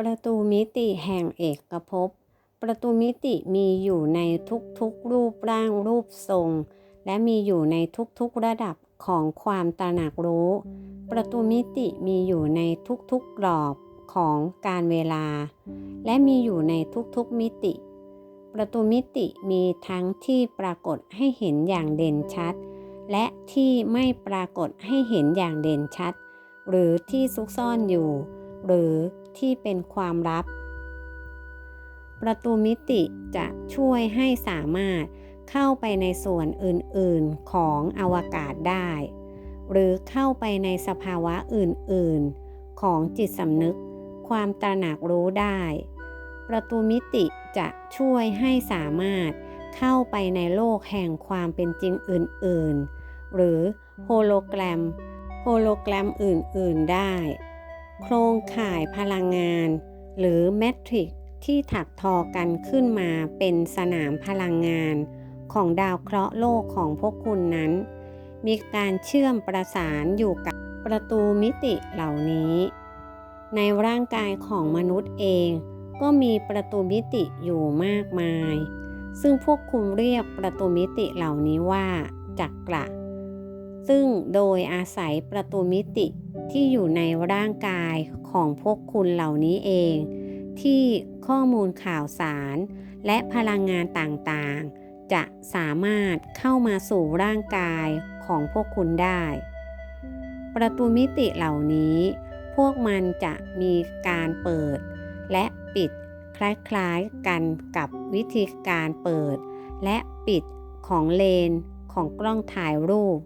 ประตูมิติแห่งเอกภพ ประตูมิติมีอยู่ในทุกๆรูปร่างรูปทรง และมีอยู่ในทุกๆระดับของความตระหนักรู้ ประตูมิติมีอยู่ในทุกๆกรอบของการเวลา และมีอยู่ในทุกๆมิติ ประตูมิติมีทั้งที่ปรากฏให้เห็นอย่างเด่นชัด และที่ไม่ปรากฏให้เห็นอย่างเด่นชัด หรือที่ซุกซ่อนอยู่ หรือ ที่เป็นความลับ ประตูมิติจะช่วยให้สามารถเข้าไปในส่วนอื่นๆของอวกาศได้ หรือเข้าไปในสภาวะอื่นๆ ของจิตสำนึกความตระหนักรู้ได้ ประตูมิติจะช่วยให้สามารถเข้าไปในโลกแห่งความเป็นจริงอื่นๆ หรือโฮโลแกรม โฮโลแกรมอื่นๆได้ โครงข่ายพลังงาน หรือแมทริกที่ถักทอกันขึ้นมาเป็นสนามพลังงาน ของดาวเคราะห์โลกของพวกคุณนั้น มีการเชื่อมประสานอยู่กับประตูมิติเหล่านี้ ในร่างกายของมนุษย์เอง ก็มีประตูมิติอยู่มากมาย ซึ่งพวกคุณเรียกประตูมิติเหล่านี้ว่าจักระ ซึ่งโดยอาศัยประตูมิติที่อยู่ในร่างกายของพวกคุณเหล่านี้เอง ที่ข้อมูลข่าวสาร และพลังงานต่างๆ จะสามารถเข้ามาสู่ร่างกายของพวกคุณได้ ประตูมิติเหล่านี้ พวกมันจะมีการเปิด และปิดคล้ายๆกันกับวิธีการเปิด และปิดของเลนของกล้องถ่ายรูป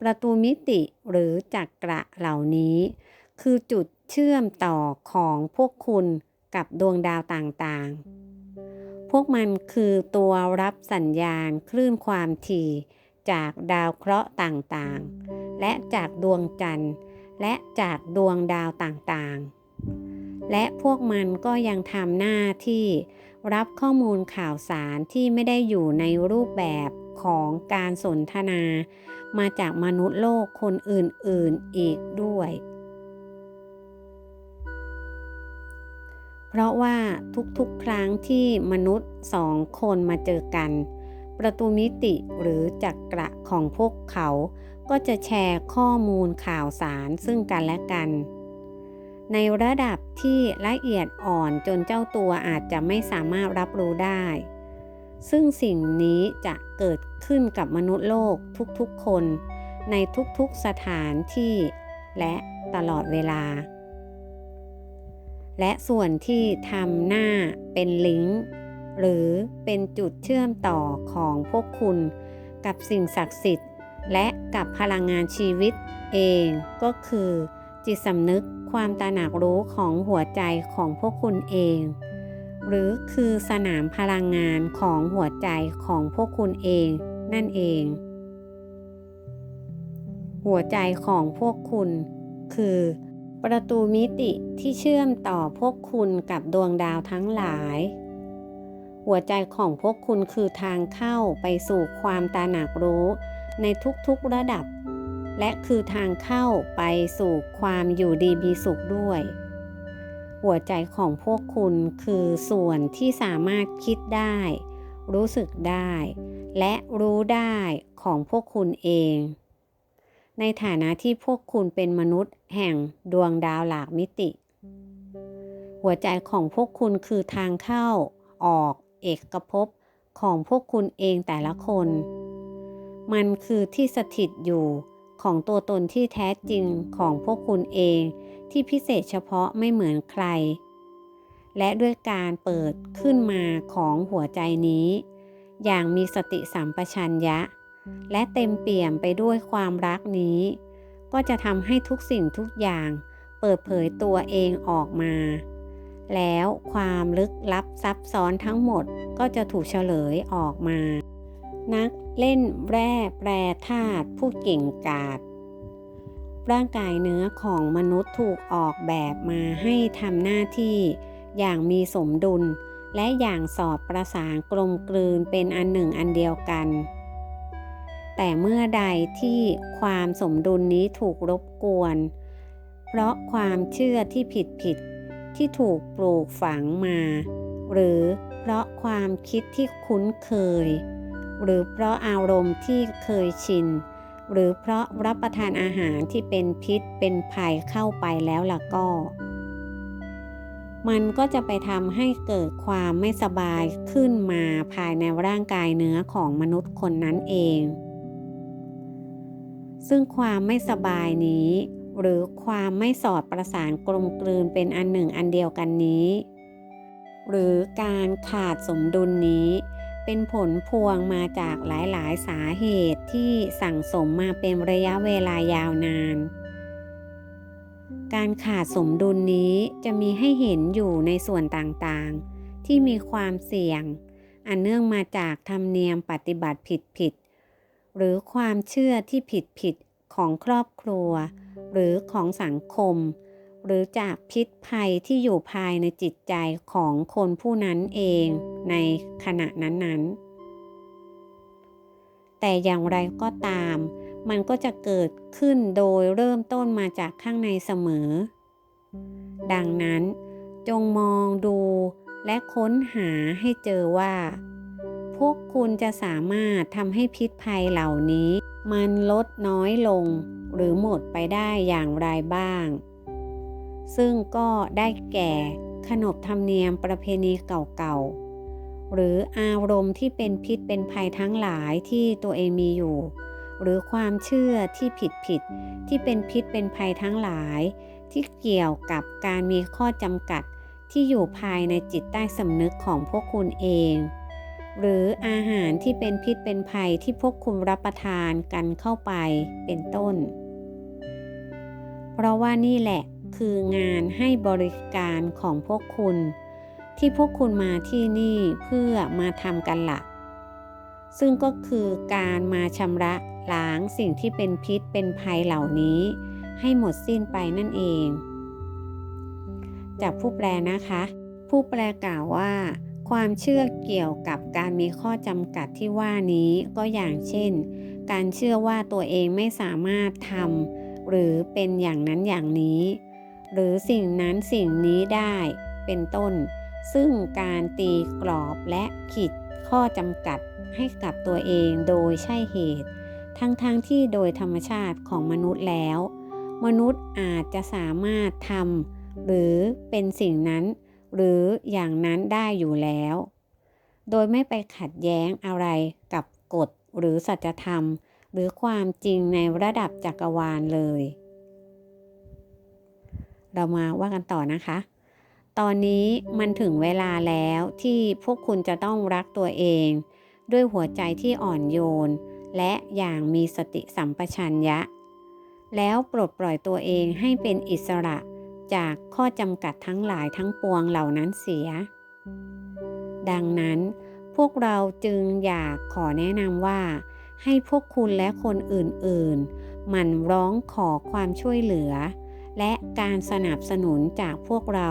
ประตูมิติหรือจักระเหล่านี้ คือจุดเชื่อมต่อของพวกคุณกับดวงดาวต่างๆ พวกมันคือตัวรับสัญญาณคลื่นความถี่ จากดาวเคราะห์ต่างๆ และจากดวงจันทร์ และจากดวงดาวต่างๆ และพวกมันก็ยังทำหน้าที่รับข้อมูลข่าวสารที่ไม่ได้อยู่ในรูปแบบ ของการสนทนา มาจากมนุษย์โลกคนอื่นๆอีกด้วย เพราะว่าทุกๆครั้งที่มนุษย์สองคนมาเจอกัน ประตูมิติหรือจักระของพวกเขาก็จะแชร์ข้อมูลข่าวสารซึ่งกันและกัน ในระดับที่ละเอียดอ่อนจนเจ้าตัวอาจจะไม่สามารถรับรู้ได้ ซึ่งสิ่งนี้จะเกิดขึ้นกับมนุษย์โลกทุกๆคน ในทุกๆสถานที่ และตลอดเวลา และส่วนที่ทำหน้าเป็นลิงก์ หรือเป็นจุดเชื่อมต่อของพวกคุณ กับสิ่งศักดิ์สิทธิ์ และกับพลังงานชีวิตเองก็คือ จิตสำนึกความตระหนักรู้ของหัวใจของพวกคุณเอง หรือคือสนามพลังงานของหัวใจของพวกคุณเองนั่นเอง หัวใจของพวกคุณ คือ ประตูมิติที่เชื่อมต่อพวกคุณกับดวงดาวทั้งหลาย หัวใจของพวกคุณคือทางเข้าไปสู่ความตระหนักรู้ในทุกๆระดับ และคือทางเข้าไปสู่ความอยู่ดีมีสุขด้วย หัวใจของพวกคุณคือส่วนที่สามารถคิดได้ รู้สึกได้ และรู้ได้ของพวกคุณเอง ในฐานะที่พวกคุณเป็นมนุษย์แห่งดวงดาวหลากมิติ หัวใจของพวกคุณคือทางเข้า ออกเอกภพของพวกคุณเองแต่ละคน มันคือที่สถิตอยู่ของตัวตนที่แท้จริงของพวกคุณเอง ที่พิเศษเฉพาะไม่เหมือนใคร และด้วยการเปิดขึ้นมาของหัวใจนี้ อย่างมีสติสัมปชัญญะ และเต็มเปี่ยมไปด้วยความรักนี้ ก็จะทำให้ทุกสิ่งทุกอย่างเปิดเผยตัวเองออกมา แล้วความลึกลับซับซ้อนทั้งหมดก็จะถูกเฉลยออกมา นักเล่นแร่แปรธาตุผู้เก่งกาจ ร่างกายเนื้อของมนุษย์ถูกออกแบบมาให้ทำหน้าที่ อย่างมีสมดุล และอย่างสอดประสานกลมกลืนเป็นอันหนึ่งอันเดียวกัน แต่เมื่อใดที่ความสมดุลนี้ถูกรบกวน เพราะความเชื่อที่ผิดผิดที่ถูกปลูกฝังมา หรือเพราะความคิดที่คุ้นเคย หรือเพราะอารมณ์ที่เคยชิน หรือเพราะรับประทานอาหารที่เป็นพิษเป็นภัยเข้าไปแล้วล่ะก็ มันก็จะไปทำให้เกิดความไม่สบายขึ้นมาภายในร่างกายเนื้อของมนุษย์คนนั้นเอง ซึ่งความไม่สบายนี้ หรือความไม่สอดประสานกลมกลืนเป็นอันหนึ่งอันเดียวกันนี้ หรือการขาดสมดุลนี้ เป็นผลพวงมาจากหลายๆ สาเหตุที่สั่งสมมาเป็นระยะเวลายาวนาน การขาดสมดุลนี้จะมีให้เห็นอยู่ในส่วนต่างๆ ที่มีความเสี่ยง อันเนื่องมาจากธรรมเนียมปฏิบัติผิดๆ หรือความเชื่อที่ผิดๆ ของครอบครัว หรือของสังคม หรือจากพิษภัยที่อยู่ภายในจิตใจของคนผู้นั้นเองในขณะนั้นๆ แต่อย่างไรก็ตาม มันก็จะเกิดขึ้นโดยเริ่มต้นมาจากข้างในเสมอ ดังนั้นจงมองดูและค้นหาให้เจอว่า พวกคุณจะสามารถทำให้พิษภัยเหล่านี้ มันลดน้อยลงหรือหมดไปได้อย่างไรบ้าง ซึ่งก็ได้แก่ขนบธรรมเนียมประเพณีเก่าๆ หรืออารมณ์ที่เป็นพิษเป็นภัยทั้งหลายที่ตัวเองมีอยู่ หรือความเชื่อที่ผิดๆ ที่เป็นพิษเป็นภัยทั้งหลาย ที่เกี่ยวกับการมีข้อจำกัดที่อยู่ภายในจิตใต้สำนึกของพวกคุณเอง หรืออาหารที่เป็นพิษเป็นภัยที่พวกคุณรับประทานกันเข้าไปเป็นต้น เพราะว่านี่แหละ คืองานให้บริการของพวกคุณ ที่พวกคุณมาที่นี่เพื่อมาทำกันละซึ่งก็คือการมาชำระล้างสิ่งที่เป็นพิษเป็นภัยเหล่านี้ ให้หมดสิ้นไปนั่นเอง จากผู้แปลนะคะ ผู้แปลกล่าวว่า ความเชื่อเกี่ยวกับการมีข้อจำกัดที่ว่านี้ก็อย่างเช่น การเชื่อว่าตัวเองไม่สามารถทำหรือเป็นอย่างนั้นอย่างนี้ หรือสิ่งนั้นสิ่งนี้ได้เป็นต้น ซึ่งการตีกรอบและขีดข้อจำกัดให้กับตัวเองโดยใช่เหตุ ทั้งๆทที่โดยธรรมชาติของมนุษย์แล้ว มนุษย์อาจจะสามารถทำหรือเป็นสิ่งนั้น หรืออย่างนั้นได้อยู่แล้ว โดยไม่ไปขัดแย้งอะไรกับกฎหรือสัจธรรม หรือความจริงในระดับจักรวาลเลย เรามาว่ากันต่อนะคะ ตอนนี้มันถึงเวลาแล้วที่พวกคุณจะต้องรักตัวเอง ด้วยหัวใจที่อ่อนโยน และอย่างมีสติสัมปชัญญะ แล้วปลดปล่อยตัวเองให้เป็นอิสระจากข้อจำกัดทั้งหลายทั้งปวงเหล่านั้นเสีย ดังนั้นพวกเราจึงอยากขอแนะนำว่า ให้พวกคุณและคนอื่นๆ มันร้องขอความช่วยเหลือ และการสนับสนุนจากพวกเรา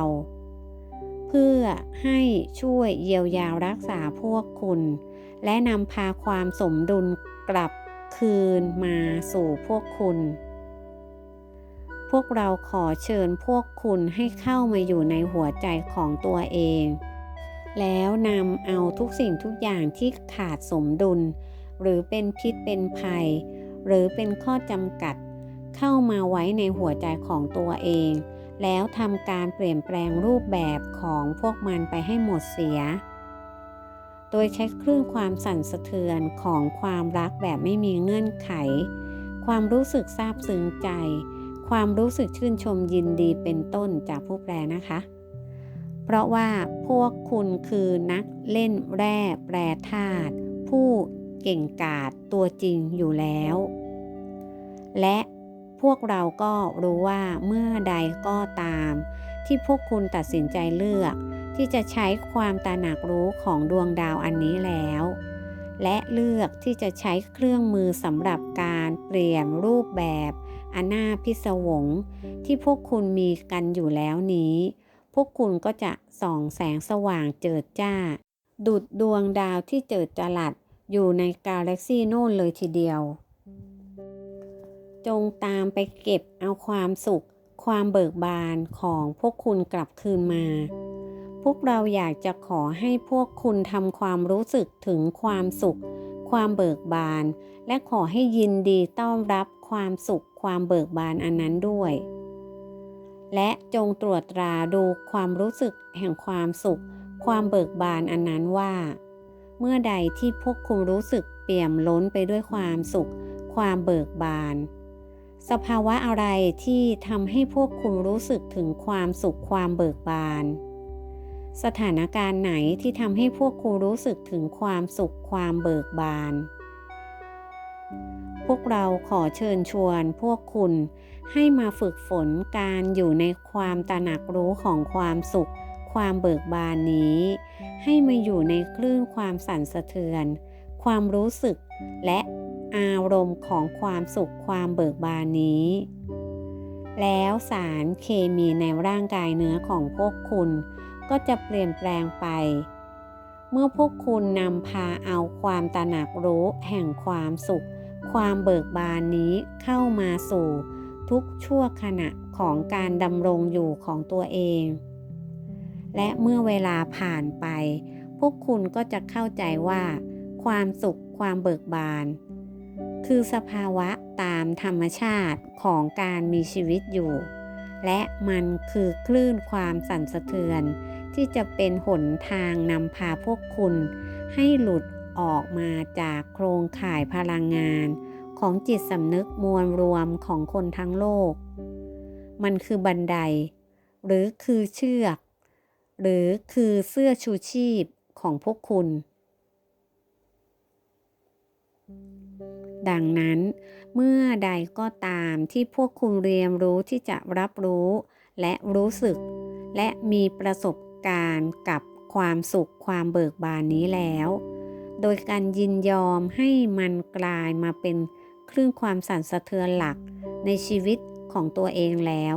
เพื่อให้ช่วยเยียวยารักษาพวกคุณ และนำพาความสมดุลกลับคืนมาสู่พวกคุณ พวกเราขอเชิญพวกคุณให้เข้ามาอยู่ในหัวใจของตัวเอง แล้วนำเอาทุกสิ่งทุกอย่างที่ขาดสมดุล หรือเป็นพิษเป็นภัย หรือเป็นข้อจำกัด เข้ามาไว้ในหัวใจของตัวเอง แล้วทำการเปลี่ยนแปลงรูปแบบของพวกมันไปให้หมดเสีย โดยใช้คลื่นความสั่นสะเทือนของความรักแบบไม่มีเงื่อนไข ความรู้สึกซาบซึ้งใจ ความรู้สึกชื่นชมยินดีเป็นต้นจากผู้แปลนะคะ เพราะว่าพวกคุณคือนักเล่นแร่แปรธาตุผู้เก่งกาจตัวจริงอยู่แล้ว และ พวกเราก็รู้ว่าเมื่อใดก็ตาม ที่พวกคุณตัดสินใจเลือก ที่จะใช้ความตระหนักรู้ของดวงดาวอันนี้แล้ว และเลือกที่จะใช้เครื่องมือสำหรับการเปลี่ยนรูปแบบอันน่าพิศวง ที่พวกคุณมีกันอยู่แล้วนี้ พวกคุณก็จะส่องแสงสว่างเจิดจ้า ดุดดวงดาวที่เจิดจรัสอยู่ในกาแล็กซีโน่นเลยทีเดียว จงตามไปเก็บเอาความสุข ความเบิกบานของพวกคุณกลับคืนมา พวกเราอยากจะขอให้พวกคุณทำความรู้สึกถึงความสุข ความเบิกบาน และขอให้ยินดีต้อนรับความสุข ความเบิกบานอันนั้นด้วย และจงตรวจตราดูความรู้สึกแห่งความสุข ความเบิกบานอันนั้นว่า เมื่อใดที่พวกคุณรู้สึกเปี่ยมล้นไปด้วยความสุข ความเบิกบาน สภาวะอะไรที่ทำให้พวกคุณรู้สึกถึงความสุขความเบิกบาน สถานการณ์ไหนที่ทำให้พวกคุณรู้สึกถึงความสุขความเบิกบาน พวกเราขอเชิญชวนพวกคุณให้มาฝึกฝนการอยู่ในความตระหนักรู้ของความสุข ความเบิกบานนี้ ให้มาอยู่ในคลื่นความสั่นสะเทือน ความรู้สึกและ อารมณ์ของความสุขความเบิกบานนี้ แล้วสารเคมีในร่างกายเนื้อของพวกคุณก็จะเปลี่ยนแปลงไป เมื่อพวกคุณนำพาเอาความตระหนักรู้แห่งความสุข ความเบิกบานนี้เข้ามาสู่ทุกชั่วขณะของการดำรงอยู่ของตัวเอง และเมื่อเวลาผ่านไป พวกคุณก็จะเข้าใจว่า ความสุขความเบิกบาน คือสภาวะตามธรรมชาติของการมีชีวิตอยู่ และมันคือคลื่นความสั่นสะเทือน ที่จะเป็นหนทางนำพาพวกคุณ ให้หลุดออกมาจากโครงข่ายพลังงาน ของจิตสำนึกมวลรวมของคนทั้งโลก มันคือบันได หรือคือเชือก หรือคือเสื้อชูชีพของพวกคุณ ดังนั้น เมื่อใดก็ตามที่พวกคุณเรียนรู้ที่จะรับรู้ และรู้สึก และมีประสบการณ์กับความสุขความเบิกบานนี้แล้ว โดยการยินยอมให้มันกลายมาเป็นคลื่นความสั่นสะเทือนหลักในชีวิตของตัวเองแล้ว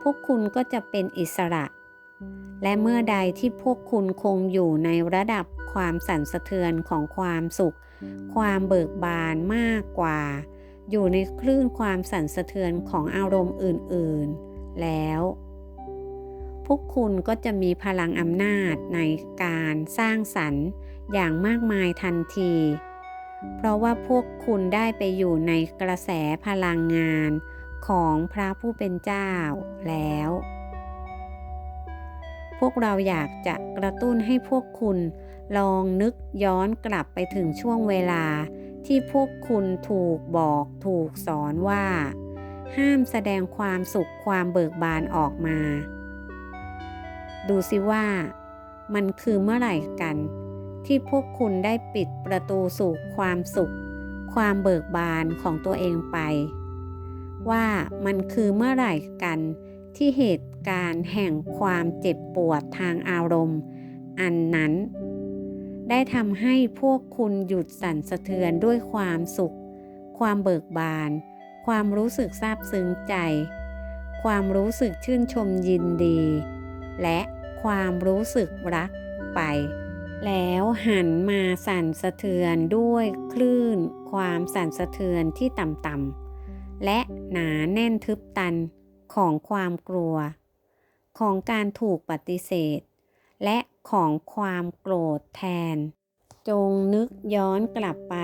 พวกคุณก็จะเป็นอิสระ และเมื่อใดที่พวกคุณคงอยู่ในระดับความสั่นสะเทือนของความสุข ความเบิกบานมากกว่า อยู่ในคลื่นความสั่นสะเทือนของอารมณ์อื่น ๆ แล้ว พวกคุณก็จะมีพลังอำนาจในการสร้างสรรค์อย่างมากมายทันที เพราะว่าพวกคุณได้ไปอยู่ในกระแสพลังงานของพระผู้เป็นเจ้าแล้ว พวกเราอยากจะกระตุ้นให้พวกคุณ ลองนึกย้อนกลับไปถึงช่วงเวลา ที่พวกคุณถูกบอกถูกสอนว่า ห้ามแสดงความสุขความเบิกบานออกมา ดูสิว่า มันคือเมื่อไหร่กัน ที่พวกคุณได้ปิดประตูสู่ความสุข ความเบิกบานของตัวเองไป ว่ามันคือเมื่อไหร่กันที่เหตุ การแห่งความเจ็บปวดทางอารมณ์ อันนั้น ได้ทำให้พวกคุณหยุดสั่นสะเทือนด้วยความสุข ความเบิกบาน ความรู้สึกซาบซึ้งใจ ความรู้สึกชื่นชมยินดี และความรู้สึกรักไป แล้วหันมาสั่นสะเทือนด้วยคลื่น ความสั่นสะเทือนที่ต่ำๆและหนาแน่นทึบตันของความกลัว ของการถูกปฏิเสธ และของความโกรธแทน จงนึกย้อนกลับไป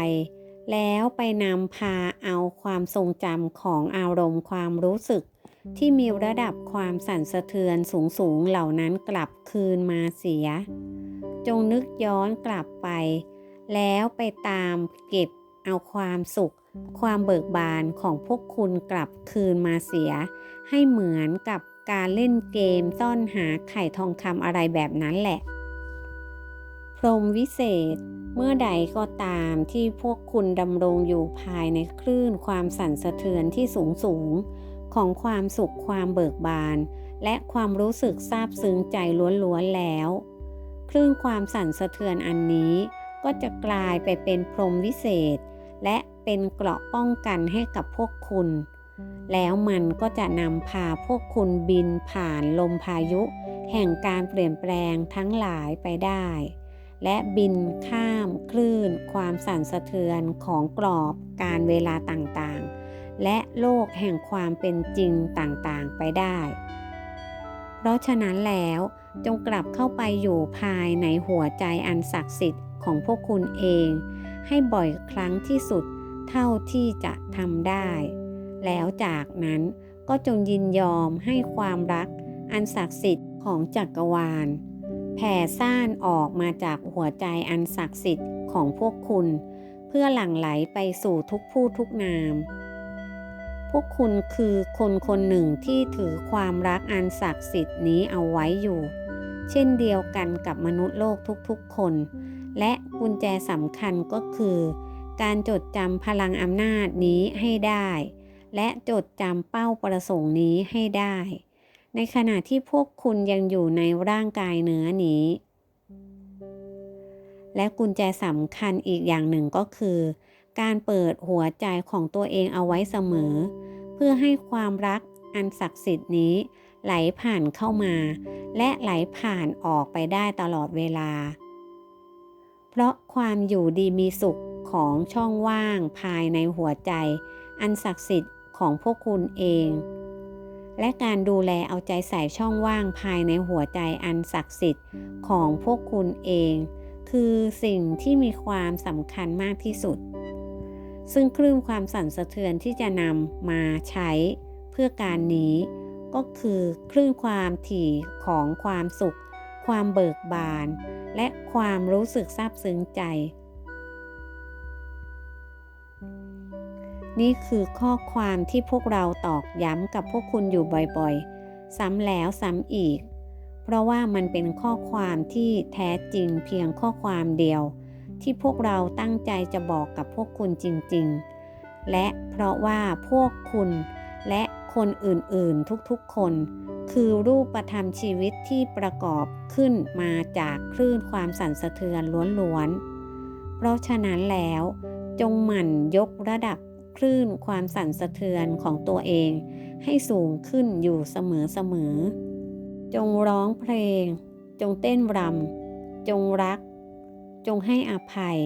แล้วไปนำพาเอาความทรงจำของอารมณ์ความรู้สึก ที่มีระดับความสั่นสะเทือนสูงๆเหล่านั้นกลับคืนมาเสีย จงนึกย้อนกลับไป แล้วไปตามเก็บเอาความสุข ความเบิกบานของพวกคุณกลับคืนมาเสีย ให้เหมือนกับ การเล่นเกมซ่อนหาไข่ทองคำอะไรแบบนั้นแหละ พรหมวิเศษ เมื่อใดก็ตามที่พวกคุณดำรงอยู่ภายในคลื่นความสั่นสะเทือนที่สูงสูงของความสุขความเบิกบาน และความรู้สึกซาบซึ้งใจล้วนๆแล้ว คลื่นความสั่นสะเทือนอันนี้ก็จะกลายไปเป็นพรหมวิเศษ และเป็นเกราะป้องกันให้กับพวกคุณ แล้วมันก็จะนำพาพวกคุณบินผ่านลมพายุ แห่งการเปลี่ยนแปลงทั้งหลายไปได้ และบินข้ามคลื่น ความสั่นสะเทือนของกรอบการเวลาต่างๆ และโลกแห่งความเป็นจริงต่างๆไปได้ เพราะฉะนั้นแล้วจงกลับเข้าไปอยู่ภายในหัวใจอันศักดิ์สิทธิ์ของพวกคุณเอง ให้บ่อยครั้งที่สุดเท่าที่จะทำได้ แล้วจากนั้นก็จงยินยอมให้ความรักอันศักดิ์สิทธิ์ของจักรวาล แผ่ซ่านออกมาจากหัวใจอันศักดิ์สิทธิ์ของพวกคุณ เพื่อหลั่งไหลไปสู่ทุกผู้ทุกนาม พวกคุณคือคนคนหนึ่งที่ถือความรักอันศักดิ์สิทธิ์นี้เอาไว้อยู่ เช่นเดียวกันกับมนุษย์โลกทุกๆคน และกุญแจสำคัญก็คือ การจดจำพลังอำนาจนี้ให้ได้ และจดจำเป้าประสงค์นี้ให้ได้ ในขณะที่พวกคุณยังอยู่ในร่างกายเนื้อนี้ และกุญแจสำคัญอีกอย่างหนึ่งก็คือ การเปิดหัวใจของตัวเองเอาไว้เสมอ เพื่อให้ความรักอันศักดิ์สิทธิ์นี้ ไหลผ่านเข้ามา และไหลผ่านออกไปได้ตลอดเวลา เพราะความอยู่ดีมีสุขของช่องว่างภายในหัวใจ อันศักดิ์สิทธิ์ ของพวกคุณเอง และการดูแลเอาใจใส่ช่องว่างภายในหัวใจอันศักดิ์สิทธิ์ของพวกคุณเอง คือสิ่งที่มีความสำคัญมากที่สุด ซึ่งคลื่นความสั่นสะเทือนที่จะนำมาใช้เพื่อการนี้ก็คือคลื่นความถี่ของความสุข ความเบิกบาน และความรู้สึกซาบซึ้งใจ นี่คือข้อความที่พวกเราตอกย้ำกับพวกคุณอยู่บ่อยๆ ซ้ำแล้วซ้ำอีก เพราะว่ามันเป็นข้อความที่แท้จริงเพียงข้อความเดียว ที่พวกเราตั้งใจจะบอกกับพวกคุณจริงๆ และเพราะว่าพวกคุณและคนอื่นๆทุกๆคน คือรูปธรรมชีวิตที่ประกอบขึ้นมาจากคลื่นความสั่นสะเทือนล้วนๆ เพราะฉะนั้นแล้ว จงหมั่นยกระดับ คลื่นความสั่นสะเทือนของตัวเอง ให้สูงขึ้นอยู่เสมอๆจงร้องเพลง จงเต้นรำจงรัก จงให้อภัย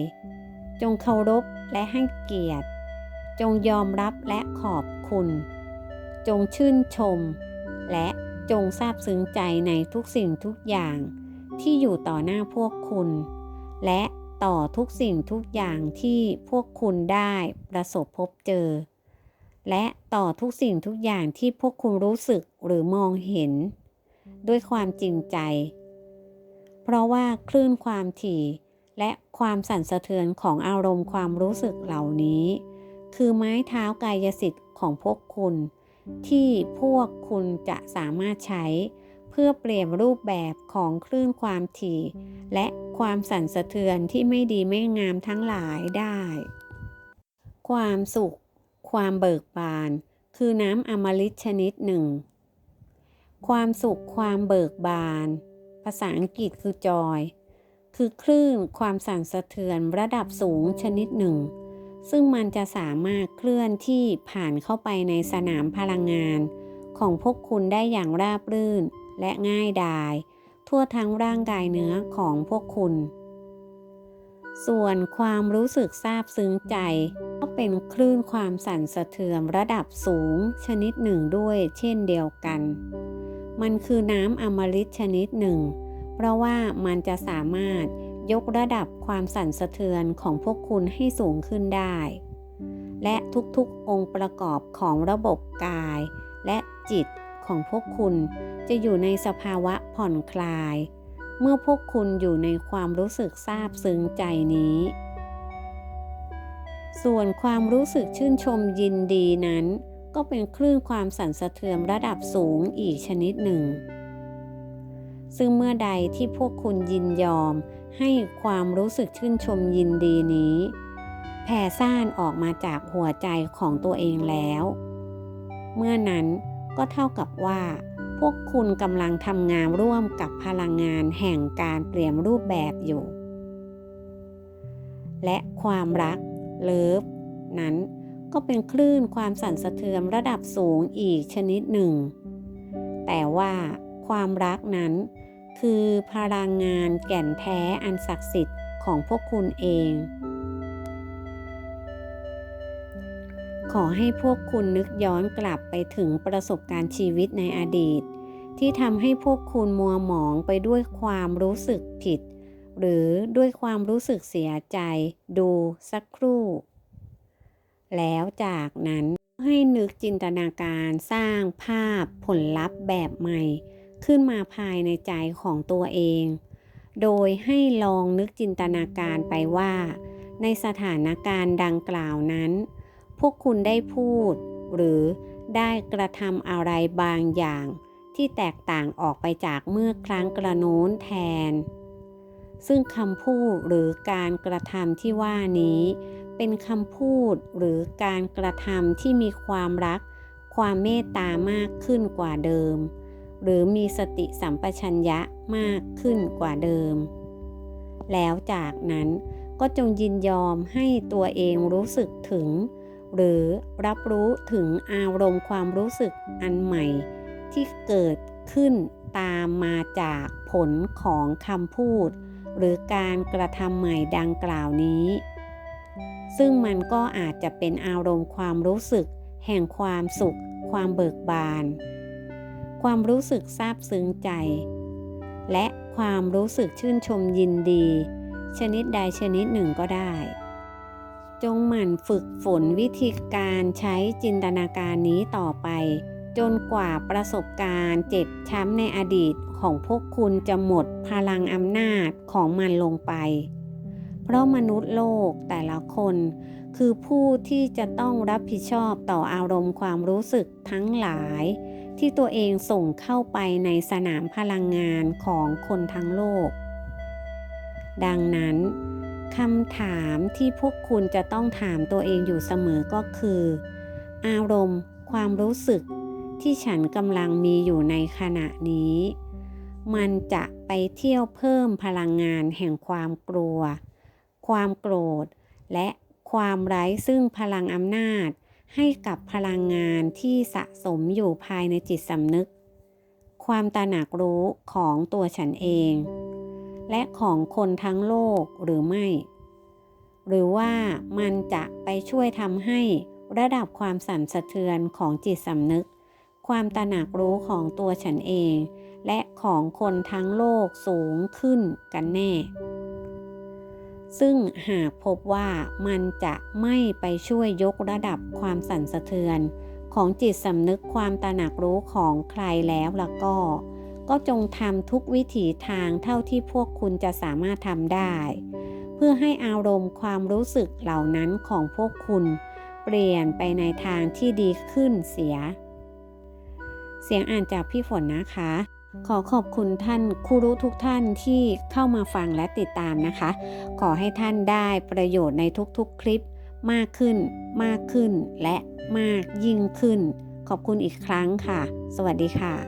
จงเคารพและให้เกียรติ จงยอมรับและขอบคุณ จงชื่นชม และจงซาบซึ้งใจในทุกสิ่งทุกอย่างที่อยู่ต่อหน้าพวกคุณ และ ต่อทุกสิ่งทุกอย่างที่พวกคุณได้ประสบพบเจอ และต่อทุกสิ่งทุกอย่างที่พวกคุณรู้สึกหรือมองเห็น ด้วยความจริงใจ เพราะว่าคลื่นความถี่และความสั่นสะเทือนของอารมณ์ความรู้สึกเหล่านี้ คือไม้เท้ากายสิทธิ์ของพวกคุณ ที่พวกคุณจะสามารถใช้ พื่อเปลี่ยนรูปแบบของคลื่นความถี่ และความสั่นสะเทือนที่ไม่ดีไม่งามทั้งหลายได้ ความสุข ความเบิกบาน คือน้ำอมฤตชนิดหนึ่ง ความสุขความเบิกบาน ภาษาอังกฤษคือจอยคือคลื่นความสั่นสะเทือนระดับสูงชนิดหนึ่ง ซึ่งมันจะสามารถเคลื่อนที่ผ่านเข้าไปในสนามพลังงาน ของพวกคุณได้อย่างราบรื่น และง่ายดาย ทั่วทั้งร่างกายเนื้อของพวกคุณ ส่วนความรู้สึกซาบซึ้งใจ ก็เป็นคลื่นความสั่นสะเทือนระดับสูงชนิดหนึ่งด้วยเช่นเดียวกัน มันคือน้ำอมฤตชนิดหนึ่ง เพราะว่ามันจะสามารถยกระดับความสั่นสะเทือนของพวกคุณให้สูงขึ้นได้ และทุกๆองค์ประกอบของระบบกาย และจิต ของพวกคุณจะอยู่ในสภาวะผ่อนคลาย เมื่อพวกคุณอยู่ในความรู้สึกซาบซึ้งใจนี้ ส่วนความรู้สึกชื่นชมยินดีนั้น ก็เป็นคลื่นความสั่นสะเทือนระดับสูงอีกชนิดหนึ่ง ซึ่งเมื่อใดที่พวกคุณยินยอมให้ความรู้สึกชื่นชมยินดีนี้แผ่ซ่านออกมาจากหัวใจของตัวเองแล้ว เมื่อนั้น ก็เท่ากับว่า พวกคุณกำลังทำงานร่วมกับพลังงานแห่งการเปลี่ยนรูปแบบอยู่ และความรักเลิฟนั้นก็เป็นคลื่นความสั่นสะเทือนระดับสูงอีกชนิดหนึ่ง แต่ว่าความรักนั้น คือพลังงานแก่นแท้อันศักดิ์สิทธิ์ของพวกคุณเอง ขอให้พวกคุณนึกย้อนกลับไปถึงประสบการณ์ชีวิตในอดีต ที่ทำให้พวกคุณมัวหมองไปด้วยความรู้สึกผิด หรือด้วยความรู้สึกเสียใจ ดูสักครู่ แล้วจากนั้นให้นึกจินตนาการสร้างภาพผลลัพธ์แบบใหม่ ขึ้นมาภายในใจของตัวเอง โดยให้ลองนึกจินตนาการไปว่า ในสถานการณ์ดังกล่าวนั้น พวกคุณได้พูด หรือได้กระทำอะไรบางอย่าง ที่แตกต่างออกไปจากเมื่อครั้งกระโน้นแทน ซึ่งคำพูดหรือการกระทำที่ว่านี้ เป็นคำพูดหรือการกระทำที่มีความรัก ความเมตตามากขึ้นกว่าเดิม หรือมีสติสัมปชัญญะมากขึ้นกว่าเดิม แล้วจากนั้นก็จงยินยอมให้ตัวเองรู้สึกถึง หรือรับรู้ถึงอารมณ์ความรู้สึกอันใหม่ ที่เกิดขึ้นตามมาจากผลของคำพูด หรือการกระทำใหม่ดังกล่าวนี้ ซึ่งมันก็อาจจะเป็นอารมณ์ความรู้สึก แห่งความสุข ความเบิกบาน ความรู้สึกซาบซึ้งใจ และความรู้สึกชื่นชมยินดี ชนิดใดชนิดหนึ่งก็ได้ จงหมั่นฝึกฝนวิธีการใช้จินตนาการนี้ต่อไป จนกว่าประสบการณ์เจ็บช้ำในอดีตของพวกคุณจะหมดพลังอำนาจของมันลงไป เพราะมนุษย์โลกแต่ละคนคือผู้ที่จะต้องรับผิดชอบต่ออารมณ์ความรู้สึกทั้งหลาย ที่ตัวเองส่งเข้าไปในสนามพลังงานของคนทั้งโลก ดังนั้น คำถามที่พวกคุณจะต้องถามตัวเองอยู่เสมอก็คือ อารมณ์ ความรู้สึกที่ฉันกำลังมีอยู่ในขณะนี้ มันจะไปเที่ยวเพิ่มพลังงานแห่งความกลัว ความโกรธ และความไร้ซึ่งพลังอำนาจ ให้กับพลังงานที่สะสมอยู่ภายในจิตสำนึก ความตระหนักรู้ของตัวฉันเอง และของคนทั้งโลกหรือไม่ หรือว่ามันจะไปช่วยทำให้ระดับความสั่นสะเทือนของจิตสำนึก ความตระหนักรู้ของตัวฉันเอง และของคนทั้งโลกสูงขึ้นกันแน่ ซึ่งหากพบว่ามันจะไม่ไปช่วยยกระดับความสั่นสะเทือนของจิตสำนึกความตระหนักรู้ของใครแล้วล่ะก็ ก็จงทำทุกวิถีทางเท่าที่พวกคุณจะสามารถทำได้ เพื่อให้อารมณ์ความรู้สึกเหล่านั้นของพวกคุณ เปลี่ยนไปในทางที่ดีขึ้นเสีย เสียงอ่านจากพี่ฝนนะคะ ขอขอบคุณท่านครูรู้ทุกท่านที่เข้ามาฟังและติดตามนะคะ ขอให้ท่านได้ประโยชน์ในทุกๆคลิปมากขึ้น มากขึ้นและมากยิ่งขึ้น ขอบคุณอีกครั้งค่ะ สวัสดีค่ะ